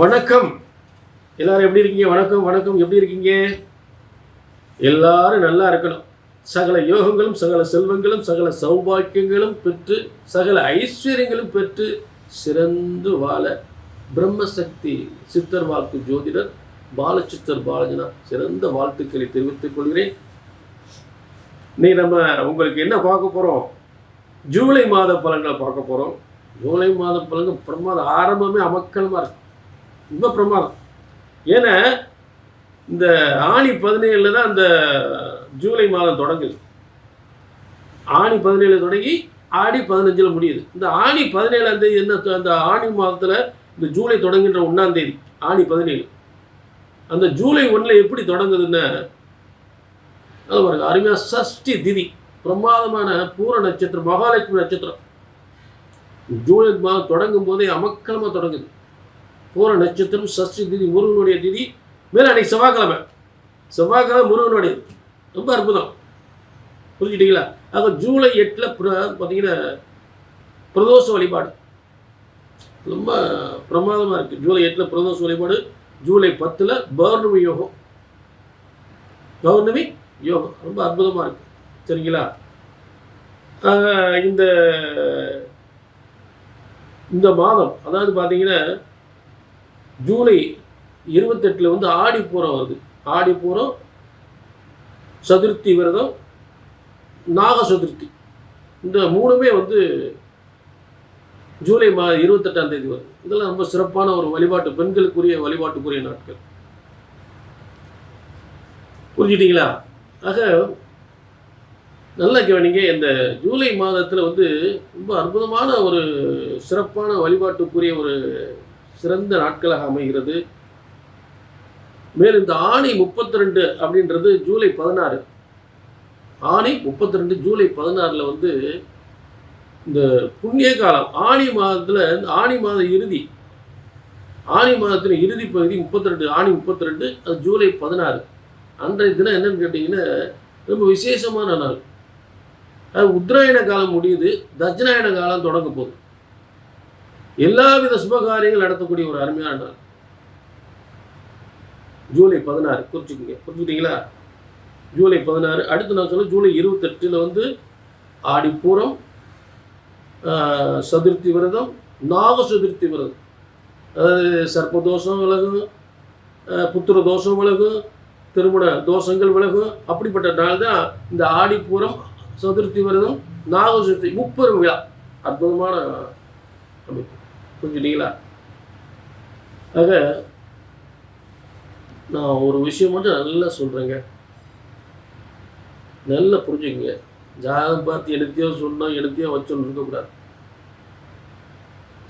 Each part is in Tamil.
வணக்கம். எல்லாரும் எப்படி இருக்கீங்க? வணக்கம் வணக்கம். எப்படி இருக்கீங்க? எல்லாரும் நல்லா இருக்கணும். சகல யோகங்களும் சகல செல்வங்களும் சகல சௌபாக்கியங்களும் பெற்று சகல ஐஸ்வர்யங்களும் பெற்று சிறந்து வாழ பிரம்மசக்தி சித்தர் வாக்கு ஜோதிடர் பாலச்சித்தர் பாலஜனா சிறந்த வாழ்த்துக்களை தெரிவித்துக் கொள்கிறேன். நீ நம்ம உங்களுக்கு என்ன பார்க்க போகிறோம் ஜூலை மாத பலன்களை பார்க்க போகிறோம் ஜூலை மாத பலன்கள் பிரமாத ஆரம்பமே அமக்கலமாக இருக்கும் ரொம்ப பிரமாதம். ஏன்னா இந்த ஆணி பதினேழில் தான் அந்த ஜூலை மாதம் தொடங்குது. ஆணி பதினேழு தொடங்கி ஆடி பதினஞ்சில் முடியுது. இந்த ஆணி பதினேழாம் தேதி என்ன அந்த ஆணி மாதத்தில் இந்த ஜூலை தொடங்குகின்ற ஒன்றாம் தேதி ஆணி பதினேழு. அந்த ஜூலை ஒன்றில் எப்படி தொடங்குதுன்னு அது பாருங்க அருமையாக சஷ்டி திதி பிரமாதமான பூர நட்சத்திரம் மகாலட்சுமி நட்சத்திரம். ஜூலை மாதம் தொடங்கும் போதே அமக்கலமாக தொடங்குது. பூர நட்சத்திரம் சஷ்டி திதி முருகனுடைய திதி மேலே அன்னைக்கு செவ்வாய்க்கிழமை. செவ்வாய்க்கிழமை முருகனுடைய ரொம்ப அற்புதம். புரிஞ்சுட்டீங்களா? ஆக ஜூலை எட்டில் பார்த்தீங்கன்னா பிரதோஷ வழிபாடு. ரொம்ப பிரமாதமாக இருக்குது ஜூலை எட்டில் பிரதோஷ வழிபாடு ஜூலை பத்தில் பௌர்ணமி யோகம். பௌர்ணமி யோகம். ரொம்ப அற்புதமாக இருக்குது சரிங்களா? இந்த இந்த மாதம் அதாவது பார்த்தீங்கன்னா ஜூலை இருபத்தெட்டில் வந்து ஆடிப்பூரம் வருது. ஆடிப்பூரம் சதுர்த்தி விரதம் நாக சதுர்த்தி. இந்த மூணுமே வந்து ஜூலை மா இருபத்தெட்டாம் தேதி வருது. இதெல்லாம் ரொம்ப சிறப்பான ஒரு வழிபாட்டு பெண்களுக்குரிய வழிபாட்டுக்குரிய நாட்கள். புரிஞ்சிட்டிங்களா? ஆக நல்லா கவனிங்க இந்த ஜூலை மாதத்தில் வந்து ரொம்ப அற்புதமான ஒரு சிறப்பான வழிபாட்டுக்குரிய ஒரு சிறந்த நாட்களாக அமைகிறது. மேலும் இந்த ஆணி முப்பத்தி ரெண்டு அப்படின்றது ஜூலை பதினாறு. ஆணி முப்பத்தி ரெண்டு ஜூலை பதினாறில் வந்து இந்த புண்ணிய காலம் ஆணி மாதத்தில் இந்த ஆணி மாத இறுதி. ஆணி மாதத்தின் இறுதி பகுதி முப்பத்தி ரெண்டு ஆணி முப்பத்தி ரெண்டு அது ஜூலை பதினாறு. அன்றைய தினம் என்னன்னு கேட்டிங்கன்னா ரொம்ப விசேஷமான நாள். அது உத்தராயண காலம் முடியுது தட்சிணாயன காலம் தொடங்க போகுது. எல்லாவித சுபகாரியங்கள் நடத்தக்கூடிய ஒரு அருமையான நாள். ஜூலை பதினாறு குறிச்சுக்கோங்க புரிஞ்சுக்கிட்டீங்களா? ஜூலை பதினாறு அடுத்து நான் சொல்ல ஜூலை இருபத்தெட்டில் வந்து ஆடிப்பூரம் சதுர்த்தி விரதம் நாக சதுர்த்தி விரதம். அதாவது சர்ப்பதோஷம் விலகும் புத்திர தோஷம் விலகும் திருமண தோஷங்கள் விலகும். அப்படிப்பட்ட நாள் தான் இந்த ஆடிப்பூரம் சதுர்த்தி விரதம் நாக சதுர்த்தி முப்பெரும் விழா. அற்புதமான அமைப்பு. புரிஞ்சுட்டீங்களா ஆக நான் ஒரு விஷயம் மட்டும் நல்லா சொல்கிறேங்க நல்லா புரிஞ்சுக்குங்க. ஜாதகம் பார்த்து எடுத்தையோ சொன்னோம் எடுத்தையோ வச்சோன்னு இருக்கக்கூடாது.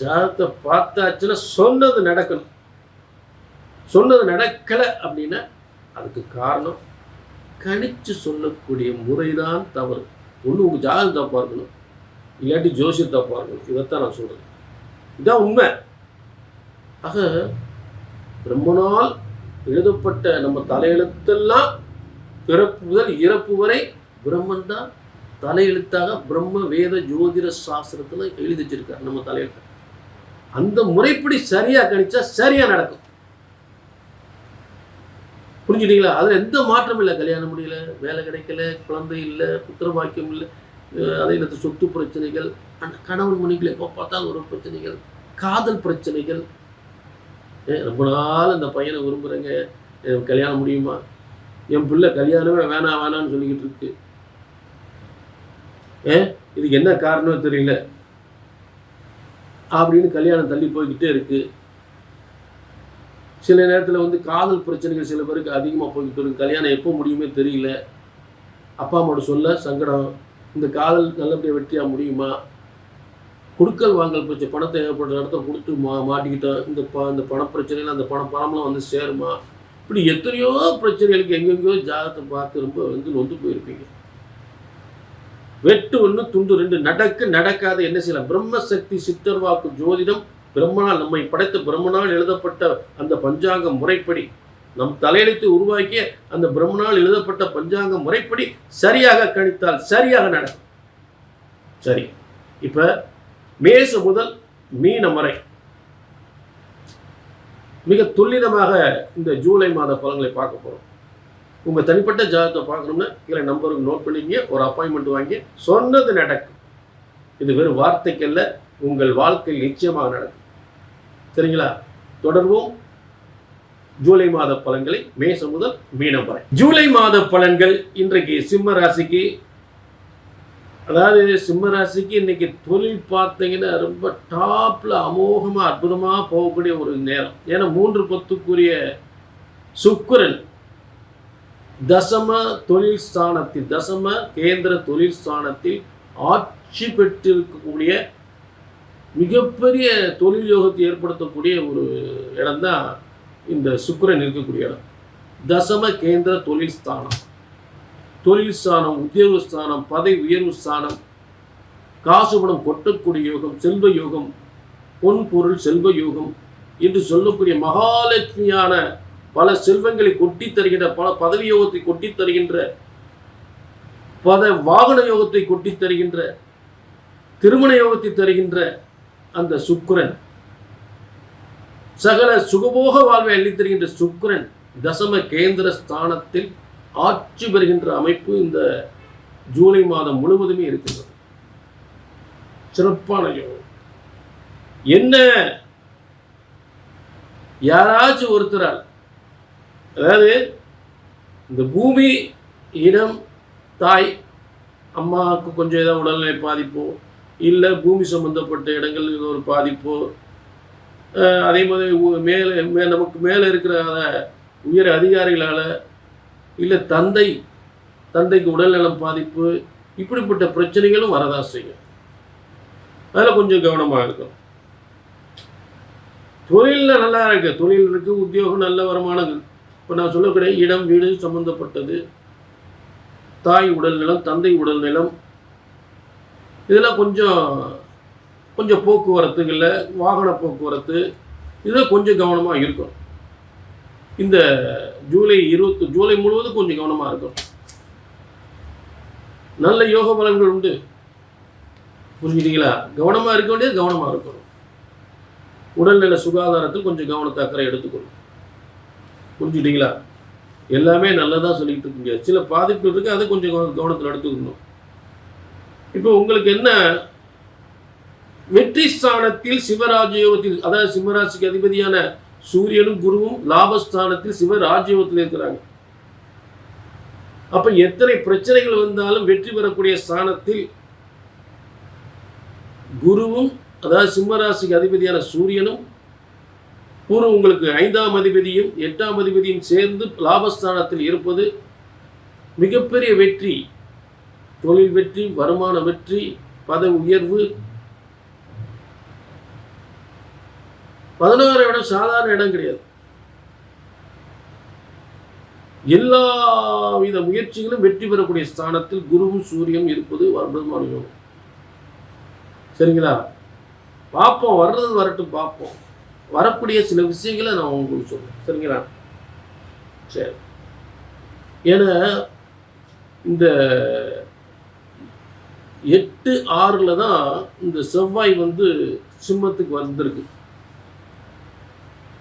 ஜாதகத்தை பார்த்தாச்சுன்னா சொன்னது நடக்கணும். சொன்னது நடக்கலை அப்படின்னா அதுக்கு காரணம் கணிச்சு சொல்லக்கூடிய முறைதான் தவறு. ஒன்று உங்கள் ஜாதகம் தப்பாக இருக்கணும் இல்லாட்டி ஜோசியம் தப்பாக இருக்கணும் இதைத்தான் நான் சொல்கிறேன் இதான் உண்மை. ஆக ரொம்ப நாள் எழுதப்பட்ட நம்ம தலையெழுத்தெல்லாம் பிறப்பு முதல் இறப்பு வரை பிரம்மன் தான் தலையெழுத்தாக பிரம்ம வேத ஜோதிட சாஸ்திரத்தில் எழுதி வச்சிருக்காரு நம்ம தலையெழுத்த. அந்த முறைப்படி சரியாக கணிச்சா சரியாக நடக்கும். புரிஞ்சுட்டீங்களா? அதில் எந்த மாற்றமும் இல்லை. கல்யாணம் முடியல வேலை கிடைக்கல குழந்தை இல்லை புத்திர பாக்கியம் இல்லை. அதே நேரத்தில் சொத்து பிரச்சனைகள் அந்த கணவன் மணிகள் எப்போ பார்த்தாலும் ஒரு பிரச்சனைகள் காதல் பிரச்சனைகள். ஏன் ரொம்ப நாள் அந்த பையனை விரும்புகிறேங்க எனக்கு கல்யாணம் முடியுமா? என் பிள்ளை கல்யாணமே வேணாம் வேணாம்னு சொல்லிக்கிட்டு இருக்கு. ஏ இதுக்கு என்ன காரணம் தெரியல. அப்படின்னு கல்யாணம் தள்ளி போய்கிட்டே இருக்கு. சில நேரத்தில் வந்து காதல் பிரச்சனைகள் சில பேருக்கு அதிகமாக போய்கிட்டு இருக்கு கல்யாணம் எப்போ முடியுமே தெரியல. அப்பா அம்மாவோட சொல்ல சங்கடம். இந்த காதல் நல்லபடியாக வெற்றியாக முடியுமா? கொடுக்கல் வாங்கல் பிரச்சனை பணத்தை ஏற்பட்ட இடத்துல கொடுத்து மா மாட்டிக்கிட்டோம் இந்த ப இந்த பணப்பிரச்சனையில் அந்த பணம் பணம்லாம் வந்து சேருமா? இப்படி எத்தனையோ பிரச்சனைகளுக்கு எங்கெங்கேயோ ஜாதகத்தை பார்த்து ரொம்ப வந்து நொந்து போயிருப்பீங்க. வெட்டு ஒன்று துண்டு ரெண்டு நடக்க நடக்காத என்ன செய்யலாம்? பிரம்மசக்தி சித்தர் வாக்கு ஜோதிடம் பிரம்மனால் நம்மை படைத்த பிரம்மனால் எழுதப்பட்ட அந்த பஞ்சாங்க முறைப்படி நம் தலையெழுத்து உருவாக்கிய அந்த பிரம்மனால் எழுதப்பட்ட பஞ்சாங்க முறைப்படி சரியாக கணித்தால் சரியாக நடக்கும். சரி இப்போ மேச முதல் மீனம் வரை. மிக துல்லிதமாக இந்த ஜூலை மாத பலன்களை பார்க்க போகிறோம் உங்கள் தனிப்பட்ட ஜாதகத்தை பார்க்கணும்னா கீழே நம்பருக்கு நோட் பண்ணிங்க ஒரு அப்பாயின்மெண்ட் வாங்கி சொன்னது நடக்கும். இது வெறும் வார்த்தைக்கல்ல உங்கள் வாழ்க்கையில் நிச்சயமாக நடக்கும். சரிங்களா? தொடர்வோம். ஜூலை மாத பலன்களை மேசம் முதல் மீனம் வரை. ஜூலை மாத பலன்கள் இன்றைக்கு சிம்ம ராசிக்கு அதாவது சிம்ம ராசிக்கு இன்னைக்கு தொழில் பார்த்தீங்கன்னா ரொம்ப டாப்ல அமோகமா அற்புதமாக போகக்கூடிய ஒரு நேரம். ஏன்னா மூன்று பத்துக்குரிய சுக்கரன் தசம தொழில் ஸ்தானத்தில் தசம கேந்திர தொழில் ஸ்தானத்தில் ஆட்சி பெற்றிருக்கக்கூடிய மிகப்பெரிய தொழில் யோகத்தை ஏற்படுத்தக்கூடிய ஒரு இடம்தான் இந்த சுக்கிரன் இருக்கக்கூடிய இடம். தசம கேந்திர தொழில் ஸ்தானம். தொழில் ஸ்தானம் உத்தியோக ஸ்தானம் பதவி உயர்வு ஸ்தானம் காசு பணம் கொட்டக்கூடிய யோகம் செல்வ யோகம் பொன் பொருள் செல்வ யோகம் என்று சொல்லக்கூடிய மகாலட்சுமியான பல செல்வங்களை கொட்டி தருகின்ற பல பதவி யோகத்தை கொட்டி தருகின்ற பத வாகன யோகத்தை கொட்டித் தருகின்ற திருமண யோகத்தை தருகின்ற அந்த சுக்கிரன். சகல சுகபோக வாழ்வை அளித்திருக்கின்ற சுக்கரன் தசம கேந்திர ஸ்தானத்தில் ஆட்சி பெறுகின்ற அமைப்பு இந்த ஜூலை மாதம் முழுவதுமே இருக்கின்றது. சிறப்பான யோகம். என்ன? யாராச்சும் ஒருத்தரால் அதாவது இந்த பூமி இடம் தாய் அம்மாவுக்கு கொஞ்சம் ஏதாவது உடல்நிலை பாதிப்போ இல்லை பூமி சம்பந்தப்பட்ட இடங்கள் ஒரு பாதிப்போ அதே மாதிரி மேலே மே நமக்கு மேலே இருக்கிற உயர் அதிகாரிகளால் இல்லை தந்தை தந்தைக்கு உடல்நலம் பாதிப்பு இப்படிப்பட்ட பிரச்சனைகளும் வரதான் செய்யும். அதில் கொஞ்சம் கவனமாக இருக்கும் தொழிலில் நல்லா இருக்கு. தொழில் இருக்குது உத்தியோகம் நல்ல வருமானம் இப்போ நான் சொல்லக்கூடிய இடம் வீடு சம்மந்தப்பட்டது தாய் உடல்நலம் தந்தை உடல்நலம் இதெல்லாம் கொஞ்சம் கொஞ்சம் போக்குவரத்துகளில் வாகன போக்குவரத்து இதை கொஞ்சம் கவனமாக இருக்கும் இந்த ஜூலை இருபத்தி ஜூலை முழுவதும் கொஞ்சம் கவனமாக இருக்கும் நல்ல யோக பலன்கள் உண்டு. புரிஞ்சுட்டீங்களா கவனமாக இருக்க வேண்டியது கவனமாக இருக்கணும். உடல்நல சுகாதாரத்தில் கொஞ்சம் கவனத்தை அக்கறை எடுத்துக்கணும். புரிஞ்சுட்டீங்களா எல்லாமே நல்லதாக சொல்லிக்கிட்டு இருக்கீங்க. சில பாதிப்புகள் இருக்குது அதை கொஞ்சம் கவனத்தில் எடுத்துக்கணும். இப்போ உங்களுக்கு என்ன வெற்றி ஸ்தானத்தில் சிவராஜயோகத்தில் அதாவது சிம்மராசிக்கு அதிபதியான சூரியனும் குருவும் லாபஸ்தானத்தில் சிவராஜயோகத்தில் இருக்கிறாங்க. அப்ப எத்தனை பிரச்சனைகள் வந்தாலும் வெற்றி பெறக்கூடிய ஸ்தானத்தில் குருவும் அதாவது சிம்மராசிக்கு அதிபதியான சூரியனும் பூர்வம் உங்களுக்கு ஐந்தாம் அதிபதியும் எட்டாம் அதிபதியும் சேர்ந்து லாபஸ்தானத்தில் இருப்பது மிகப்பெரிய வெற்றி. தொழில் வெற்றி வருமான வெற்றி பத உயர்வு பதினாறு இடம் சாதாரண இடம் கிடையாது. எல்லா வித முயற்சிகளும் வெற்றி பெறக்கூடிய ஸ்தானத்தில் குருவும் சூரியம் இருப்பது அற்புதமான யோகம். சரிங்களா? பார்ப்போம் வர்றது வரட்டும் பார்ப்போம் வரக்கூடிய சில விஷயங்களை நான் உங்களுக்கு சொல்கிறேன் சரிங்களா? சரி. ஏன்னா இந்த எட்டு ஆறில் தான் இந்த செவ்வாய் வந்து சிம்மத்துக்கு வந்திருக்கு.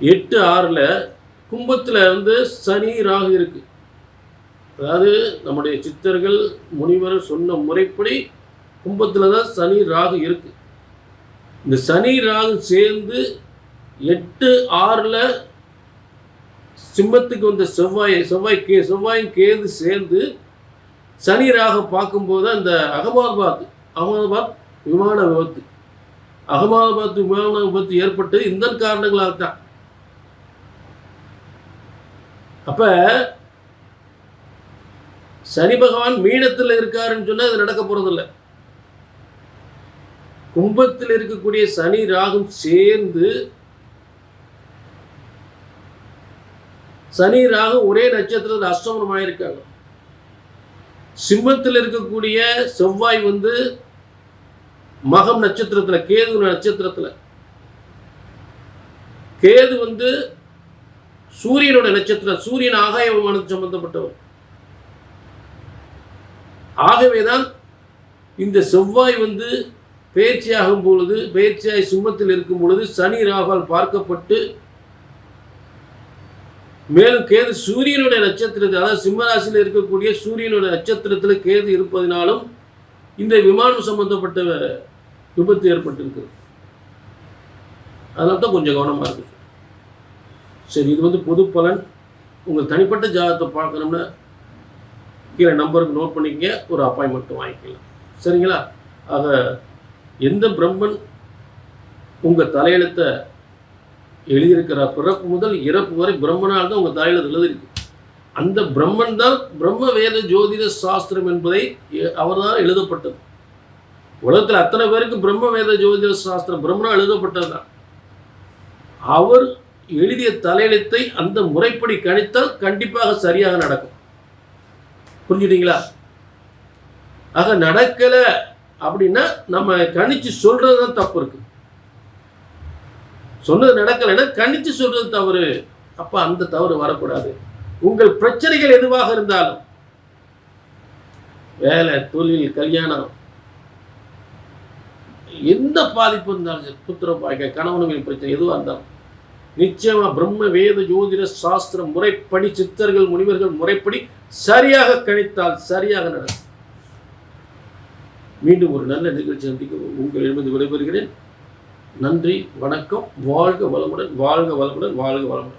எட்டு ஆறில் கும்பத்தில் வந்து சனி ராகு இருக்குது அதாவது நம்முடைய சித்தர்கள் முனிவர் சொன்ன முறைப்படி கும்பத்தில் தான் சனி ராகு இருக்குது இந்த சனி ராகு சேர்ந்து எட்டு ஆறில் சிம்மத்துக்கு வந்த செவ்வாய் செவ்வாய் கே செவ்வாயும் கேது சேர்ந்து சனி ராக பார்க்கும்போது அந்த அகமதாபாத் அகமதாபாத் விமான விபத்து. அகமதாபாத் விமான விபத்து ஏற்பட்டு இந்த காரணங்களால் தான் அப்ப சனி பகவான் மீனத்தில் இருக்காருன்னு சொன்னா அது நடக்க போகிறதில்ல கும்பத்தில் இருக்கக்கூடிய சனி ராகும் சேர்ந்து சனி ராகும் ஒரே நட்சத்திரத்தில் அஷ்டமனம் இருக்காங்க சிம்மத்தில் இருக்கக்கூடிய செவ்வாய் வந்து மகம் நட்சத்திரத்துல கேது நட்சத்திரத்துல. கேது வந்து சூரியனோட நட்சத்திரம் சூரியன் ஆகாய விமானத்து சம்பந்தப்பட்டவர். ஆகவேதான் இந்த செவ்வாய் வந்து பயிற்சியாகும் பொழுது பயிற்சியாய் சிம்மத்தில் இருக்கும் பொழுது சனி ராகால் பார்க்கப்பட்டு மேலும் கேது சூரியனுடைய நட்சத்திரத்தில் அதாவது சிம்மராசியில் இருக்கக்கூடிய சூரியனுடைய நட்சத்திரத்தில் கேது இருப்பதினாலும் இந்த விமானம் சம்பந்தப்பட்ட விபத்து ஏற்பட்டிருக்கு அதனால தான் கொஞ்சம் கவனமாக இருக்கு சரி இது வந்து பொது பலன். உங்கள் தனிப்பட்ட ஜாதகத்தை பார்க்கணும்னா கீழே நம்பருக்கு நோட் பண்ணிக்க ஒரு அப்பாயின்மெண்ட்டு வாங்கிக்கலாம். சரிங்களா? ஆக எந்த பிரம்மன் உங்கள் தலையெழுத்தை எழுதியிருக்கிறார்? பிறப்பு முதல் இறப்பு வரை பிரம்மனால் தான் உங்கள் தலையில் எழுதியிருக்கு. அந்த பிரம்மன் தான் பிரம்ம வேத ஜோதிட சாஸ்திரம் என்பதை அவர் தான் எழுதப்பட்டது. உலகத்தில் அத்தனை பேருக்கு பிரம்ம வேத ஜோதிட சாஸ்திரம் பிரம்மனா எழுதப்பட்டது தான் அவர் எழுதிய தலையெழுத்தை அந்த முறைப்படி கணித்தால் கண்டிப்பாக சரியாக நடக்கும். புரிஞ்சுட்டீங்களா? ஆக நடக்கலை அப்படின்னா நம்ம கணிச்சு சொல்றது தான் தப்பு இருக்கு. சொன்னது நடக்கலைன்னா கணிச்சு சொல்றது தவறு. அப்போ அந்த தவறு வரக்கூடாது. உங்கள் பிரச்சனைகள் எதுவாக இருந்தாலும் வேலை தொழில் கல்யாணம் எந்த பாதிப்பு இருந்தாலும் புத்திர பாய்க்க கணவனுங்களின் பிரச்சனை எதுவாக இருந்தாலும் நிச்சயமா பிரம்ம வேத ஜோதிட சாஸ்திர முறைப்படி சித்தர்கள் முனிவர்கள் முறைப்படி சரியாக கணித்தால் சரியாக நடக்கும். மீண்டும் ஒரு நல்ல நிகழ்ச்சி சந்திக்க உங்களிடமிருந்து விடைபெறுகிறேன். நன்றி வணக்கம். வாழ்க வளமுடன் வாழ்க வளமுடன் வாழ்க வளமுடன்.